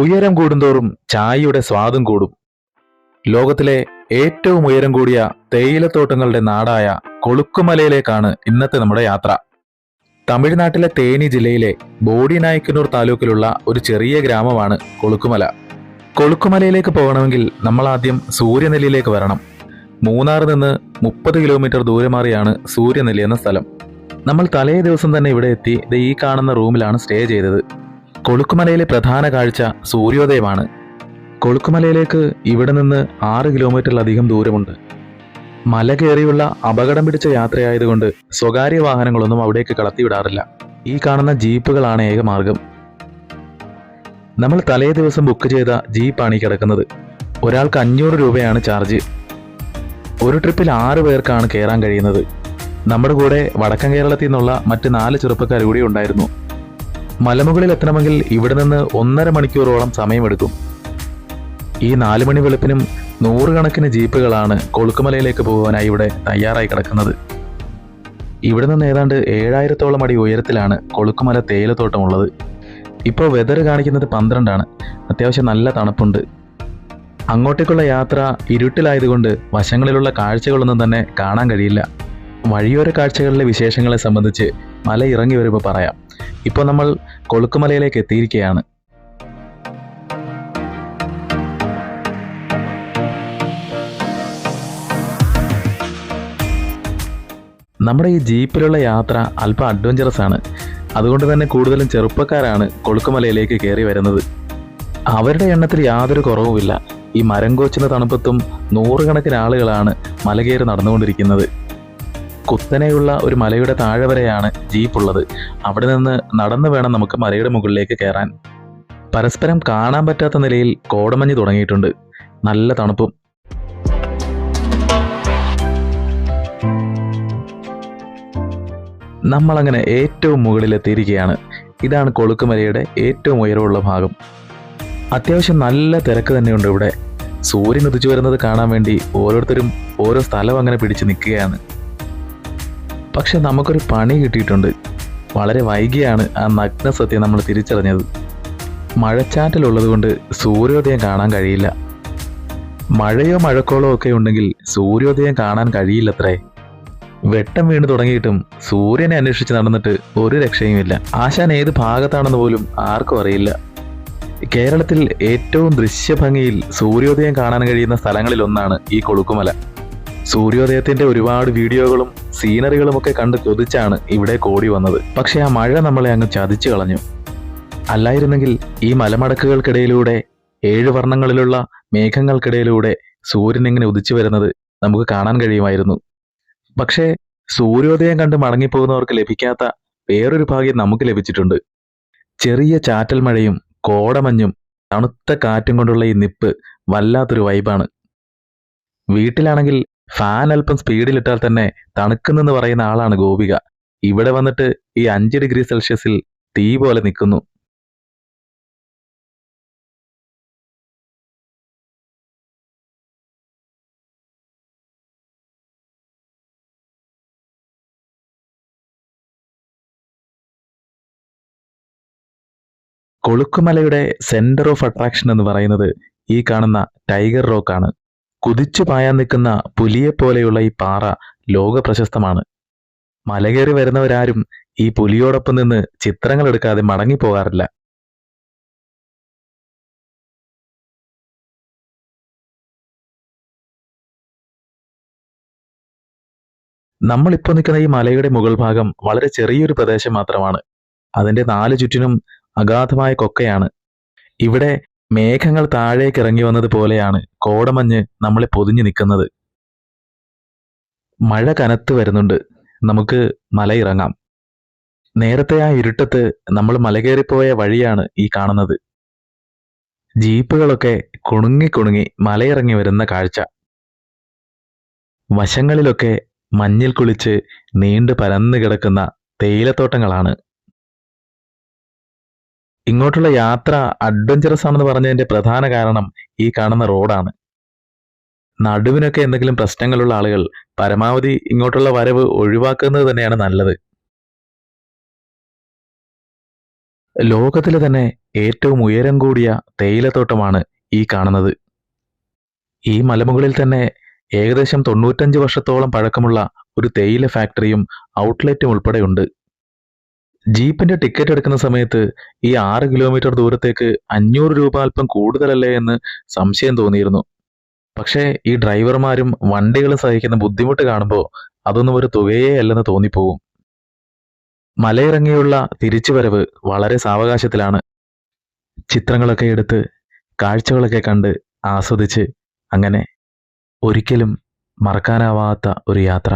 ഉയരം കൂടുന്തോറും ചായയുടെ സ്വാദും കൂടും. ലോകത്തിലെ ഏറ്റവും ഉയരം കൂടിയ തേയിലത്തോട്ടങ്ങളുടെ നാടായ കൊളുക്കുമലയിലേക്കാണ് ഇന്നത്തെ നമ്മുടെ യാത്ര. തമിഴ്നാട്ടിലെ തേനി ജില്ലയിലെ ബോഡിനായ്ക്കന്നൂർ താലൂക്കിലുള്ള ഒരു ചെറിയ ഗ്രാമമാണ് കൊളുക്കുമല. കൊളുക്കുമലയിലേക്ക് പോകണമെങ്കിൽ നമ്മൾ ആദ്യം സൂര്യനെല്ലിയിലേക്ക് വരണം. മൂന്നാറിൽ നിന്ന് മുപ്പത് കിലോമീറ്റർ ദൂരെ മാറിയാണ് സൂര്യനെല്ലി എന്ന സ്ഥലം. നമ്മൾ തലേ ദിവസം തന്നെ ഇവിടെ എത്തി ഈ കാണുന്ന റൂമിലാണ് സ്റ്റേ ചെയ്തത്. കൊളുക്കുമലയിലെ പ്രധാന കാഴ്ച സൂര്യോദയമാണ്. കൊളുക്കുമലയിലേക്ക് ഇവിടെ നിന്ന് ആറ് കിലോമീറ്ററിലധികം ദൂരമുണ്ട്. മല കയറിയുള്ള അപകടം പിടിച്ച യാത്രയായതുകൊണ്ട് സ്വകാര്യ വാഹനങ്ങളൊന്നും അവിടേക്ക് കടത്തിവിടാറില്ല. ഈ കാണുന്ന ജീപ്പുകളാണ് ഏക മാർഗം. നമ്മൾ തലേ ദിവസം ബുക്ക് ചെയ്ത ജീപ്പാണ് ഈ കിടക്കുന്നത്. ഒരാൾക്ക് അഞ്ഞൂറ് രൂപയാണ് ചാർജ്. ഒരു ട്രിപ്പിൽ ആറ് പേർക്കാണ് കയറാൻ കഴിയുന്നത്. നമ്മുടെ കൂടെ വടക്കൻ കേരളത്തിൽ നിന്നുള്ള മറ്റ് നാല് ചെറുപ്പക്കാർ കൂടി ഉണ്ടായിരുന്നു. മലമുകളിൽ എത്തണമെങ്കിൽ ഇവിടെ നിന്ന് ഒന്നര മണിക്കൂറോളം സമയമെടുക്കും. ഈ നാല് മണി വെളുപ്പിനും നൂറുകണക്കിന് ജീപ്പുകളാണ് കൊളുക്കുമലയിലേക്ക് പോകുവാനായി ഇവിടെ തയ്യാറായി കിടക്കുന്നത്. ഇവിടെ നിന്ന് ഏതാണ്ട് ഏഴായിരത്തോളം അടി ഉയരത്തിലാണ് കൊളുക്കുമല തേയിലത്തോട്ടമുള്ളത്. ഇപ്പോൾ വെതർ കാണിക്കുന്നത് പന്ത്രണ്ടാണ്. അത്യാവശ്യം നല്ല തണുപ്പുണ്ട്. അങ്ങോട്ടേക്കുള്ള യാത്ര ഇരുട്ടിലായതുകൊണ്ട് വശങ്ങളിലുള്ള കാഴ്ചകളൊന്നും തന്നെ കാണാൻ കഴിയില്ല. വഴിയോര കാഴ്ചകളിലെ വിശേഷങ്ങളെ സംബന്ധിച്ച് മല ഇറങ്ങി വരുമ്പോൾ പറയാം. ഇപ്പോൾ നമ്മൾ കൊളുക്കുമലയിലേക്ക് എത്തിയിരിക്കുകയാണ് നമ്മുടെ ഈ ജീപ്പിലുള്ള യാത്ര അല്പം അഡ്വഞ്ചറസ് ആണ്. അതുകൊണ്ട് തന്നെ കൂടുതലും ചെറുപ്പക്കാരാണ് കൊളുക്കുമലയിലേക്ക് കയറി വരുന്നത്. അവരുടെ എണ്ണത്തിൽ യാതൊരു കുറവുമില്ല. ഈ മരം കോച്ചുന്ന തണുപ്പത്തും നൂറുകണക്കിന് ആളുകളാണ് മല കയറി നടന്നുകൊണ്ടിരിക്കുന്നത്. കുത്തനെയുള്ള ഒരു മലയുടെ താഴെ വരെയാണ് ജീപ്പ് ഉള്ളത്. അവിടെ നിന്ന് നടന്നു വേണം നമുക്ക് മലയുടെ മുകളിലേക്ക് കയറാൻ പരസ്പരം കാണാൻ പറ്റാത്ത നിലയിൽ കോടമഞ്ഞ് തുടങ്ങിയിട്ടുണ്ട്. നല്ല തണുപ്പും. നമ്മളങ്ങനെ ഏറ്റവും മുകളിലെത്തിയിരിക്കുകയാണ് ഇതാണ് കൊളുക്കുമലയുടെ ഏറ്റവും ഉയരമുള്ള ഭാഗം. അത്യാവശ്യം നല്ല തിരക്ക് തന്നെയുണ്ട് ഇവിടെ. സൂര്യൻ ഉദിച്ചു വരുന്നത് കാണാൻ വേണ്ടി ഓരോരുത്തരും ഓരോ സ്ഥലം അങ്ങനെ പിടിച്ച് നിൽക്കുകയാണ്. പക്ഷെ നമുക്കൊരു പണി കിട്ടിയിട്ടുണ്ട്. വളരെ വൈകിയാണ് ആ നഗ്ന സത്യം നമ്മൾ തിരിച്ചറിഞ്ഞത്. മഴച്ചാറ്റലുള്ളത് കൊണ്ട് സൂര്യോദയം കാണാൻ കഴിയില്ല. മഴയോ മഴക്കോളോ ഒക്കെ ഉണ്ടെങ്കിൽ സൂര്യോദയം കാണാൻ കഴിയില്ലത്രേ. വെട്ടം വീണ് തുടങ്ങിയിട്ടും സൂര്യനെ അന്വേഷിച്ച് നടന്നിട്ട് ഒരു രക്ഷയുമില്ല ആശാൻ ഏത് ഭാഗത്താണെന്ന് പോലും ആർക്കും അറിയില്ല. കേരളത്തിൽ ഏറ്റവും ദൃശ്യഭംഗിയിൽ സൂര്യോദയം കാണാൻ കഴിയുന്ന സ്ഥലങ്ങളിൽ ഒന്നാണ് ഈ കൊളുക്കുമല. സൂര്യോദയത്തിന്റെ ഒരുപാട് വീഡിയോകളും സീനറികളും ഒക്കെ കണ്ട് കൊതിച്ചാണ് ഇവിടെ കോടി വന്നത്. പക്ഷെ ആ മഴ നമ്മളെ അങ്ങ് ചതിച്ചു കളഞ്ഞു. അല്ലായിരുന്നെങ്കിൽ ഈ മലമടക്കുകൾക്കിടയിലൂടെ ഏഴ് വർണങ്ങളിലുള്ള മേഘങ്ങൾക്കിടയിലൂടെ സൂര്യൻ ഇങ്ങനെ ഉദിച്ചു വരുന്നത് നമുക്ക് കാണാൻ കഴിയുമായിരുന്നു. പക്ഷേ സൂര്യോദയം കണ്ട് മടങ്ങിപ്പോകുന്നവർക്ക് ലഭിക്കാത്ത വേറൊരു ഭാഗ്യം നമുക്ക് ലഭിച്ചിട്ടുണ്ട്. ചെറിയ ചാറ്റൽ മഴയും കോടമഞ്ഞും തണുത്ത കാറ്റും കൊണ്ടുള്ള ഈ നിപ്പ് വല്ലാത്തൊരു വൈബാണ് വീട്ടിലാണെങ്കിൽ ഫാൻ അല്പം സ്പീഡിലിട്ടാൽ തന്നെ തണുക്കുന്നെന്ന് പറയുന്ന ആളാണ് ഗോപിക. ഇവിടെ വന്നിട്ട് ഈ അഞ്ച് ഡിഗ്രി സെൽഷ്യസിൽ തീ പോലെ നിൽക്കുന്നു. കൊളുക്കുമലയുടെ സെന്റർ ഓഫ് അട്രാക്ഷൻ എന്ന് പറയുന്നത് ഈ കാണുന്ന ടൈഗർ റോക്കാണ് കുതിച്ചു പായാൻ നിൽക്കുന്ന പുലിയെപ്പോലെയുള്ള ഈ പാറ ലോക പ്രശസ്തമാണ് മലകേറി വരുന്നവരാരും ഈ പുലിയോടൊപ്പം നിന്ന് ചിത്രങ്ങൾ എടുക്കാതെ മടങ്ങിപ്പോകാറില്ല നമ്മളിപ്പോൾ നിൽക്കുന്ന ഈ മലയുടെ മുകൾ ഭാഗം വളരെ ചെറിയൊരു പ്രദേശം മാത്രമാണ്. അതിന്റെ നാല് ചുറ്റിനും അഗാധമായ കൊക്കയാണ്. ഇവിടെ മേഘങ്ങൾ താഴേക്ക് ഇറങ്ങി വന്നത് പോലെയാണ് കോടമഞ്ഞ് നമ്മളെ പൊതിഞ്ഞു നിൽക്കുന്നത്. മഴ കനത്ത് വരുന്നുണ്ട്. നമുക്ക് മലയിറങ്ങാം നേരത്തെ ആ ഇരുട്ടത്ത് നമ്മൾ മലകേറിപ്പോയ വഴിയാണ് ഈ കാണുന്നത്. ജീപ്പുകളൊക്കെ കുണുങ്ങി കുണുങ്ങി മലയിറങ്ങി വരുന്ന കാഴ്ച. വശങ്ങളിലൊക്കെ മഞ്ഞിൽ കുളിച്ച് നീണ്ടു പരന്നു കിടക്കുന്ന തേയിലത്തോട്ടങ്ങളാണ് ഇങ്ങോട്ടുള്ള യാത്ര അഡ്വഞ്ചറസ് ആണെന്ന് പറഞ്ഞതിന്റെ പ്രധാന കാരണം ഈ കാണുന്ന റോഡാണ്. നടുവിനൊക്കെ എന്തെങ്കിലും പ്രശ്നങ്ങളുള്ള ആളുകൾ പരമാവധി ഇങ്ങോട്ടുള്ള വരവ് ഒഴിവാക്കുന്നത് തന്നെയാണ് നല്ലത്. ലോകത്തിലെ തന്നെ ഏറ്റവും ഉയരം കൂടിയ തേയിലത്തോട്ടമാണ് ഈ കാണുന്നത്. ഈ മലമുകളിൽ തന്നെ ഏകദേശം തൊണ്ണൂറ്റഞ്ച് വർഷത്തോളം പഴക്കമുള്ള ഒരു തേയില ഫാക്ടറിയും ഔട്ട്ലെറ്റും ഉൾപ്പെടെയുണ്ട്. ജീപ്പിന്റെ ടിക്കറ്റ് എടുക്കുന്ന സമയത്ത് ഈ ആറ് കിലോമീറ്റർ ദൂരത്തേക്ക് അഞ്ഞൂറ് രൂപ അല്പം കൂടുതലല്ലേ എന്ന് സംശയം തോന്നിയിരുന്നു. പക്ഷേ ഈ ഡ്രൈവർമാരും വണ്ടികളും സഹിക്കുന്ന ബുദ്ധിമുട്ട് കാണുമ്പോൾ അതൊന്നും ഒരു തുകയേ അല്ലെന്ന് തോന്നിപ്പോവും മലയിറങ്ങിയുള്ള തിരിച്ചുവരവ് വളരെ സാവകാശത്തിലാണ്. ചിത്രങ്ങളൊക്കെ എടുത്ത് കാഴ്ചകളൊക്കെ കണ്ട് ആസ്വദിച്ച് അങ്ങനെ ഒരിക്കലും മറക്കാനാവാത്ത ഒരു യാത്ര.